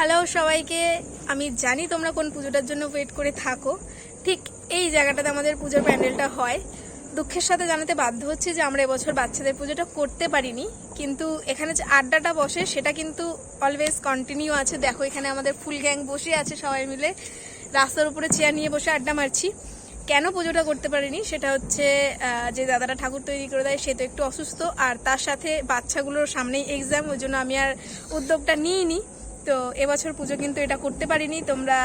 Hello সবাইকে। আমি জানি তোমরা কোন পুজোটার জন্য ওয়েট করে থাকো। ঠিক এই জায়গাটাতে আমাদের পুজোর প্যান্ডেলটা হয়। দুঃখের সাথে জানাতে বাধ্য হচ্ছি যে আমরা এবছর বাচ্চাদের পুজোটা করতে পারিনি। কিন্তু এখানে যে আড্ডাটা বসে, সেটা কিন্তু অলওয়েজ কন্টিনিউ আছে। দেখো, এখানে আমাদের ফুল গ্যাং বসে আছে সবাই মিলে। রাস্তার উপরে চেয়ার নিয়ে বসে আড্ডা মারছি। কেন পুজোটা করতে পারিনি? সেটা হচ্ছে যে দাদাটা ঠাকুর তৈরি করে দেয়, সে তো একটু অসুস্থ। আর তার সাথে বাচ্চাগুলোর সামনেই এক্সাম ওই জন্য আমি আর উদ্যোগটা নিইনি। তো এবছর পুজো কিন্তু এটা করতে পারিনি। তোমরা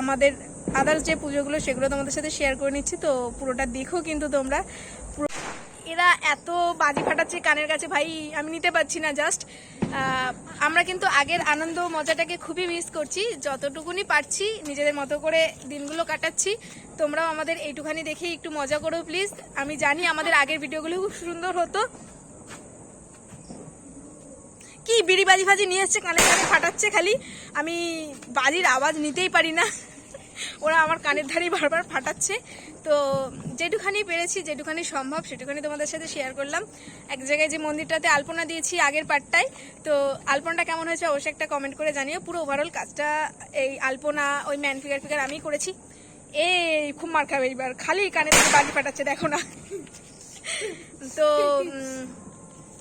আমাদের আদার্স যে পুজোগুলো সেগুলো তোমাদের সাথে শেয়ার করে নিচ্ছি। তো পুরোটা দেখো কিন্তু তোমরা। এরা এত বাজি ফাটাচ্ছে কানের কাছে, ভাই, আমি নিতে পারছি না জাস্ট আমরা কিন্তু আগের আনন্দ মজাটাকে খুবই মিস করছি। যতটুকুনি পারছি, নিজেদের মতো করে দিনগুলো কাটাচ্ছি। তোমরাও আমাদের এইটুখানি দেখে একটু মজা করো প্লিজ আমি জানি আমাদের আগের ভিডিওগুলো খুব সুন্দর হতো। কি বিড়ি বাজি ফাজি নিয়ে এসছে, কানে কানে ফাটাচ্ছে খালি। আমি বাজির আওয়াজ নিতেই পারি না। ওরা আমার কানের ধারেই বারবার ফাটাচ্ছে। তো যেটুখানি পেরেছি, যেটুখানি সম্ভব, সেটুখানি তোমাদের সাথে শেয়ার করলাম। এক জায়গায় যে মন্দিরটাতে আলপনা দিয়েছি আগের পার্টটায় তো আলপনাটা কেমন হয়েছে অবশ্যই একটা কমেন্ট করে জানিও। পুরো ওভারঅল কাজটা এই আলপনা, ওই ম্যান ফিগার ফিগার আমি করেছি। এই খুব মার খাবে এইবার। খালি কানে বাজি ফাটাচ্ছে, দেখো না। তো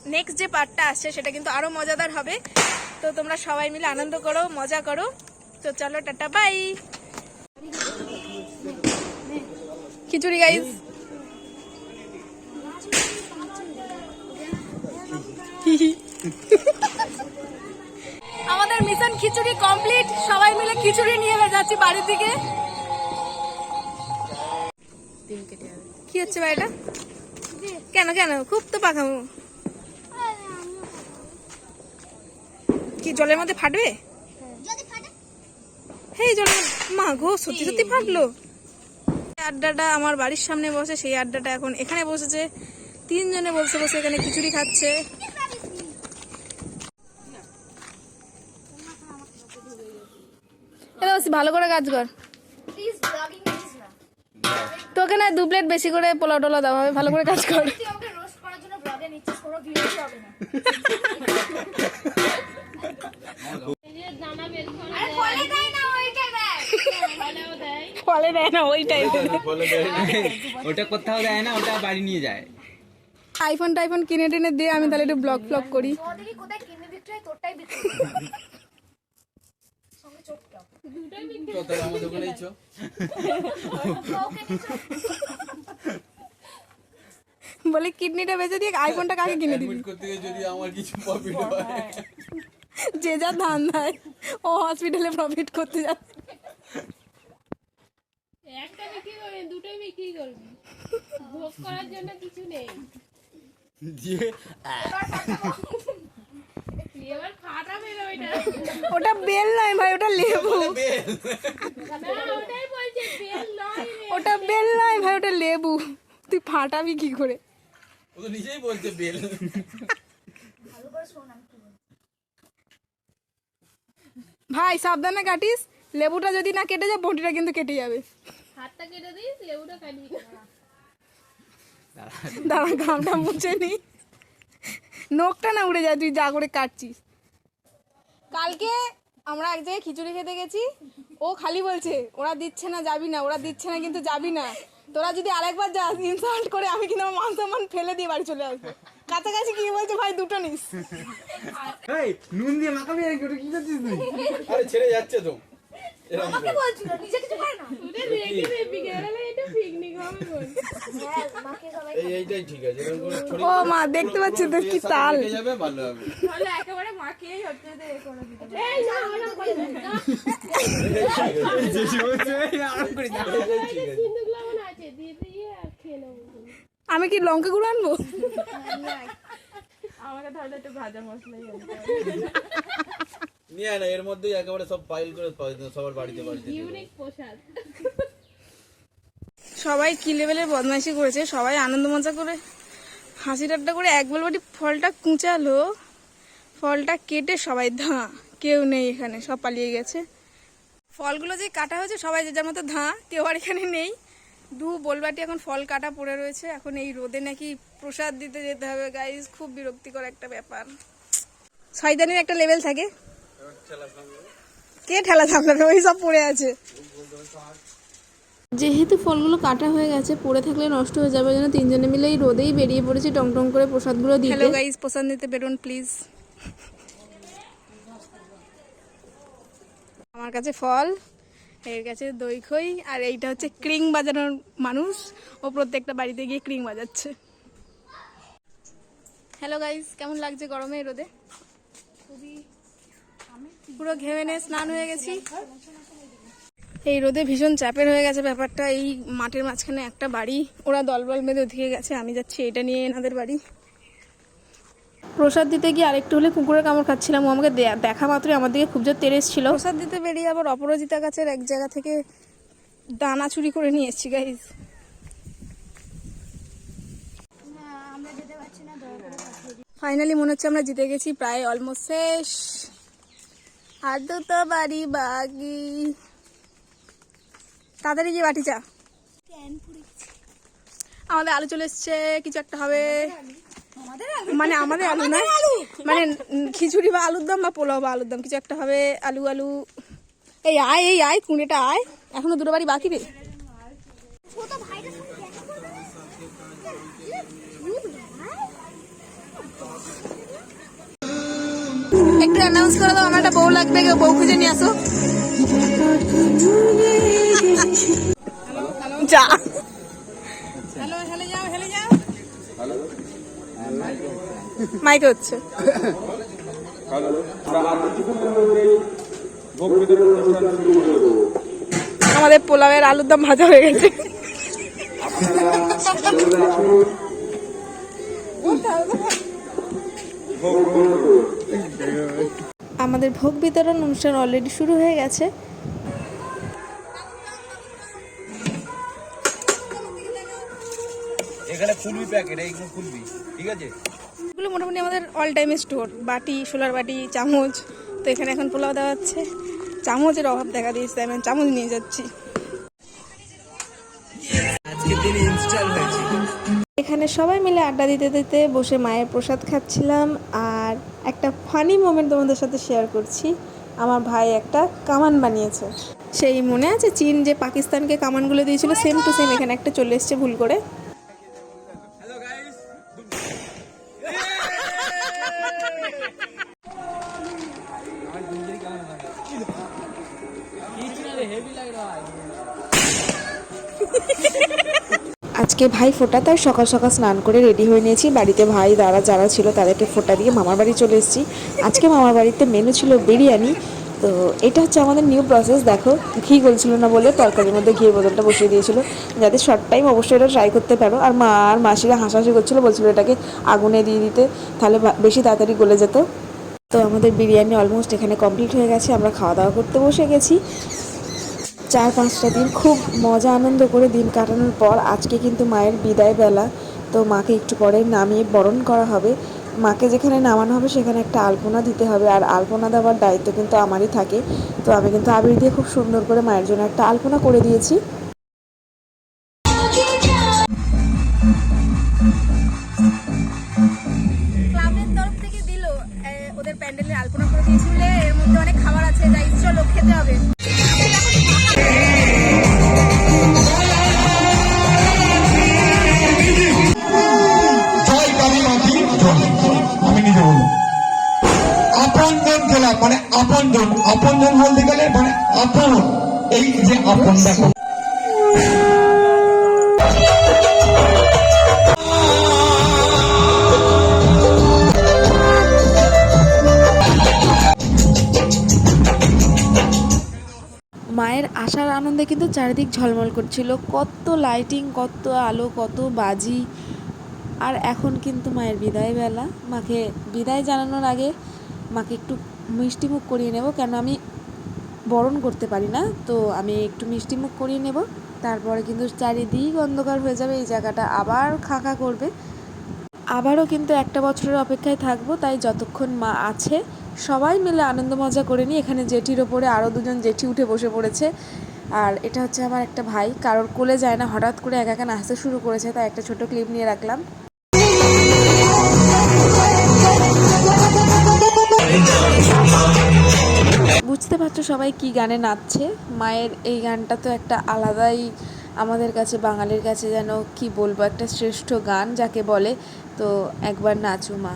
নেক্সট যে পার্টটা আসছে সেটা কিন্তু আরও মজাদার হবে। তো তোমরা সবাই মিলে আনন্দ করো মজা করো। তো চলো টাটা বাই খিচুড়ি গাইজ আমাদের মিশন খিচুড়ি কমপ্লিট সবাই মিলে খিচুড়ি নিয়ে যাচ্ছি বাড়ির দিকে। কি হচ্ছে ভাই এটা? কেন কেন? খুব তো পাকামো কি জলের মধ্যে ফাটবে? হেই জলের মা গো সত্যি সত্যি ফাটলো। আড্ডাটা আমার বাড়ির সামনে বসে সেই আড্ডাটা এখন এখানে বসেছে। তিনজনে বসে বসে এখানে খিচুড়ি খাচ্ছে। ভালো করে কাজ কর। তোকে না দু প্লেট বেশি করে পোলাও টোলা দেওয়া হবে ভালো করে কাজ কর। ফলে দেয় না ওইটা দেয় ফলে দেয় না ওই টাইপের ওটা কোথাও দেয় না ওটা বাড়ি নিয়ে যায়। আইফোন টাইফোন কিনে টেনে দিয়ে আমি তাহলে একটু ব্লগ ফ্লগ করি। বলে কিডনিটা বেঁচে দিয়ে আইফোনটা কাকে কিনে দিবি? যদি আমার কিছু প্রফিট হয়। যে যা ধান দেয় ও হসপিটালে প্রফিট করতে যাচ্ছে। একটা বিক্রি করবি দুটোই বিক্রি করবি। ভোগ করার জন্য কিছু নেই। দিয়ে তুই এবার ফাটাবে না। ওইটা ওটা বেল নয় ভাই ওটা লেবু। না ওটাই বলছে বেল নয় রে। ওটা বেল নয় ভাই ওটা লেবু। তুই ফাটাবি কি করে? ও তো নিজেই বলছে বেল। ভালো করে শোন আমি কি বলছি। ভাই সাবধানে কাটিস। লেবুটা যদি না কেটে যায় বটিটা কিন্তু কেটে যাবে। হাতটা কেটে দিস লেবুটা কাটিয়ে দে। দাঁড়া ঘামটা মুছে নি। নখটা না উড়ে যায় তুই যা করে কাটছিস। কালকে আমরা এক জায়গায় খিচুড়ি খেতে গেছি ও খালি বলছে ওরা দিচ্ছে না যাবি না ওরা দিচ্ছে না কিন্তু যাবি না। তোরা যদি আরেকবার যাস ইনসাল্ট করে আমি কিন্তু আমার মান সম্মান ফেলে দিয়ে বাড়ি চলে আসব। কাছাকাছি কি বলছে ভাই দুটো নিস এই নুন দিয়ে মাখাবি আর কি ওটা কি করছিস তুই আরে ছেড়ে যাচ্ছে তো আমাকে বলছিল নিজে কিছু করে না ওটা রেখে দে বিকেলবেলা এটা পিকনিক হবে বল হ্যাঁ মাকে সবাই এই এইটাই ঠিক আছে এরকম করে ছড়িয়ে ও মা দেখতে পাচ্ছি তো কি তাল যাবে ভালো হবে একেবারে হচ্ছে করে দিতে এই না না যে আরাম করে আছে আমি কি লঙ্কা গুঁড়ো আনব আমাকে তাহলে একটু ভাজা মশলাই নিয়ে না এর মধ্যেই একেবারে সব ফাইল করে সবার বাড়িতে বাড়িতে ইউনিক প্রসাদ সবাই কি লেভেলের বদমাইশি করেছে? সবাই আনন্দ মজা করে হাসি ঠাট্টা করে এক বাটি ফলটা কুঁচালো ফলটা কেটে সবাই ধাঁ কেউ নেই এখানে সব পালিয়ে গেছে। ফলগুলো যে কাটা হয়েছে সবাই যে যার মতো ধাঁ কেউ আর এখানে নেই। দু বোলবাটি এখন ফল কাটা পড়ে রয়েছে। এখন এই রোদে নাকি প্রসাদ দিতে যেতে হবে গাইজ খুব বিরক্তিকর একটা ব্যাপার। শয়তানির একটা লেভেল থাকে। কে ঠেলা সামলাবে ওই সব পড়ে আছে। যেহেতু ফলগুলো কাটা হয়ে গেছে পড়ে থাকলে নষ্ট হয়ে যাবে জন্য তিনজনে মিলে এই রোদেই বেরিয়ে পড়েছি টং টং করে প্রসাদগুলো দিতে। হ্যালো গাইস প্রসাদ নিতে বেরোন প্লিজ আমার কাছে ফল। এর কাছে দই খই আর এইটা হচ্ছে ক্রিং বাজানোর মানুষ। ও প্রত্যেকটা বাড়িতে গিয়ে ক্রিং বাজাচ্ছে। হ্যালো গাইস কেমন লাগছে গরমে রোদে? পুরো ঘেমে নিয়ে স্নান হয়ে গেছি। এই রোদে ভীষণ চাপের হয়ে গেছে ব্যাপারটা। এই মাঠের মাঝখানে একটা বাড়ি ওরা দলবল বেঁধে ওদিকে গেছে আমি যাচ্ছি এটা নিয়ে এনাদের বাড়ি। প্রসাদ দিতে গিয়ে আরেকটু হলে কুকুরের কামড় খাচ্ছিলাম, ও আমাকে দেখা মাত্রই আমার দিকে খুব জোর তেরেস ছিল প্রসাদ দিতে বেরিয়ে আবার অপরাজিতা গাছের এক জায়গা থেকে দানা চুরি করে নিয়ে এসেছি গাইজ ফাইনালি মনে হচ্ছে আমরা জিতে গেছি, প্রায় অলমোস্ট শেষ। আর দুটো বাড়ি বাকি। তাড়াতাড়ি গিয়ে বাটি চা আমাদের আলু চলে এসছে, কিছু একটা হবে। মানে আমাদের আলু না মানে খিচুড়ি বা আলুর দম বা পোলাও বা আলুর দম কিছু একটা হবে আলু আলু। এই আয় এই আয় কুঁড়েটা আয়। এখনও দুটো বাড়ি বাকি রে। একটু অ্যানাউন্স করে দাও আমার একটা বউ লাগবে কেউ বউ খুঁজে নিয়ে আসো। যা। হ্যালো হেলে যাও হেলে যাও। মাইকে হচ্ছে। আমাদের পোলাওয়ের আলুর দম ভাজা হয়ে গেছে। আমাদের ভোগ বিতরণ অনুষ্ঠান অলরেডি শুরু হয়ে গেছে। খুলবি প্যাকেট এইগুলো খুলবি ঠিক আছে? এগুলো মোটামুটি আমাদের অল টাইম স্টোর বাটি সোলার বাটি চামচ তো এখানে এখন পোলাও দেওয়া হচ্ছে। চামচের অভাব দেখা দিয়েছে আমি চামচ নিয়ে যাচ্ছি। এখানে সবাই মিলে আড্ডা দিতে দিতে বসে মায়ের প্রসাদ খাচ্ছিলাম আর একটা ফানি মোমেন্ট তোমাদের সাথে শেয়ার করছি। আমার ভাই একটা কামান বানিয়েছে। সেই মনে আছে চীন যে পাকিস্তানকে কামানগুলো দিয়েছিল সেম টু সেম এখানে একটা চলে এসছে ভুল করে। আজকে ভাই ফোটা, তাই সকাল সকাল স্নান করে রেডি হয়ে নিয়েছি। বাড়িতে ভাই দাদা যারা ছিল তাদেরকে ফোটা দিয়ে মামার বাড়ি চলে এসেছি। আজকে মামার বাড়িতে মেনু ছিল বিরিয়ানি। তো এটা হচ্ছে আমাদের নিউ প্রসেস দেখো ঘি গলছিল না বলে তরকারির মধ্যে ঘিয়ের বোতলটা বসিয়ে দিয়েছিল। যাতে শর্ট টাইম অবশ্যই এটা ট্রাই করতে পারো। আর মা আর মাসিরা হাসাহাসি করছিল, বলছিল এটাকে আগুনে দিয়ে দিতে, তাহলে বেশি তাড়াতাড়ি গলে যেত। তো আমাদের বিরিয়ানি অলমোস্ট এখানে কমপ্লিট হয়ে গেছে। আমরা খাওয়া দাওয়া করতে বসে গেছি। চার পাঁচটা দিন খুব মজা আনন্দ করে দিন কাটানোর পর আজকে কিন্তু মায়ের বিদায় বেলা তো মাকে একটু পরে নামিয়ে বরণ করা হবে। মাকে যেখানে নামানো হবে সেখানে একটা আলপনা দিতে হবে আর আলপনা দেওয়ার দায়িত্ব কিন্তু আমারই থাকে। তো আমি কিন্তু আবির দিয়ে খুব সুন্দর করে মায়ের জন্য একটা আলপনা করে দিয়েছি। ক্লাবের তরফ থেকে দিল ওদের প্যান্ডেলে আলপনা করে দিয়েছিল এর মধ্যে অনেক খাবার আছে যাই চলো খেতে হবে। আপনজন বলতে গেলে মানে আপন। এই যে আপন দেখো। মায়ের আসার আনন্দে কিন্তু চারিদিক ঝলমল করছিল। কত লাইটিং কত আলো কত বাজি। আর এখন কিন্তু মায়ের বিদায় বেলা। মাকে বিদায় জানানোর আগে মাকে একটু মিষ্টি মুখ করিয়ে নেব। কেন আমি বরণ করতে পারি না, তো আমি একটু মিষ্টি মুখ করিয়ে নেব। তারপরে কিন্তু চারিদিক অন্ধকার হয়ে যাবে, এই জায়গাটা আবার খাঁকা করবে। আবারও কিন্তু একটা বছরের অপেক্ষায় থাকব, তাই যতক্ষণ মা আছে, সবাই মিলে আনন্দ মজা করে নিই। এখানে জেঠির ওপরে আরও দুজন জেঠি উঠে বসে পড়েছে। আর এটা হচ্ছে আমার একটা ভাই, কারোর কোলে যায় না, হঠাৎ করে একা একা নাচতে শুরু করেছে, তাই একটা ছোট ক্লিপ নিয়ে রাখলাম। বুঝতে পারছ সবাই কি গানে নাচছে? মায়ের এই গানটা তো একটা আলাদাই আমাদের কাছে, বাঙালির কাছে যেন কি বলব, একটা শ্রেষ্ঠ গান যাকে বলে, তো একবার নাচু মা।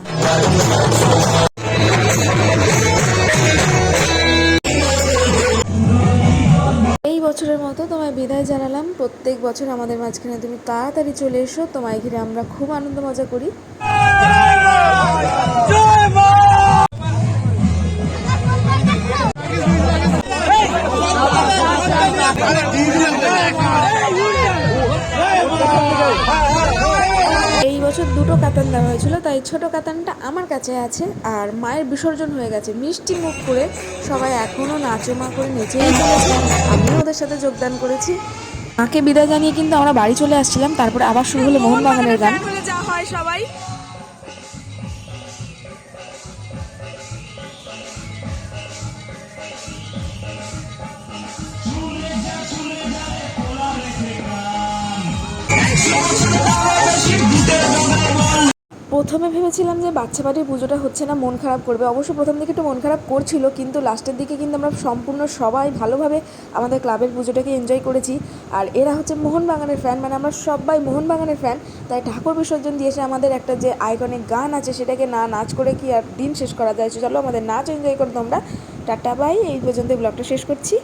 এই বছরের মতো তোমায় বিদায় জানালাম। প্রত্যেক বছর আমাদের মাঝখানে তুমি তাড়াতাড়ি চলে এসো। তোমায় ঘিরে আমরা খুব আনন্দ মজা করি। দুটো কাতান দেওয়া হয়েছিল, তাই ছোট কাতানটা আমার কাছে আছে আর মায়ের বিসর্জন হয়ে গেছে। মিষ্টি মুখ করে সবাই এখনও নাচমা করে নেচেই আমিও ওদের সাথে যোগদান করেছি। মাকে বিদায় জানিয়ে কিন্তু আমরা বাড়ি চলে আসছিলাম, তারপরে আবার শুরু হলো মোহনবাগানের গান। হয় সবাই। প্রথমে ভেবেছিলাম যে বাচ্চা বাড়ির পুজোটা হচ্ছে না, মন খারাপ করবে। অবশ্য প্রথম দিকে একটু মন খারাপ করছিল, কিন্তু লাস্টের দিকে কিন্তু আমরা সম্পূর্ণ সবাই ভালোভাবে আমাদের ক্লাবের পুজোটাকে এনজয় করেছি। আর এরা হচ্ছে মোহনবাগানের ফ্যান মানে আমরা সবাই মোহনবাগানের ফ্যান তাই ঠাকুর বিসর্জন দিয়ে এসে আমাদের একটা যে আইকনিক গান আছে, সেটাকে না নাচ করে কি আর দিন শেষ করা যায়? চলো আমাদের নাচ এনজয় করে তোমরা। টাটা বাই এই পর্যন্ত ব্লগটা শেষ করছি।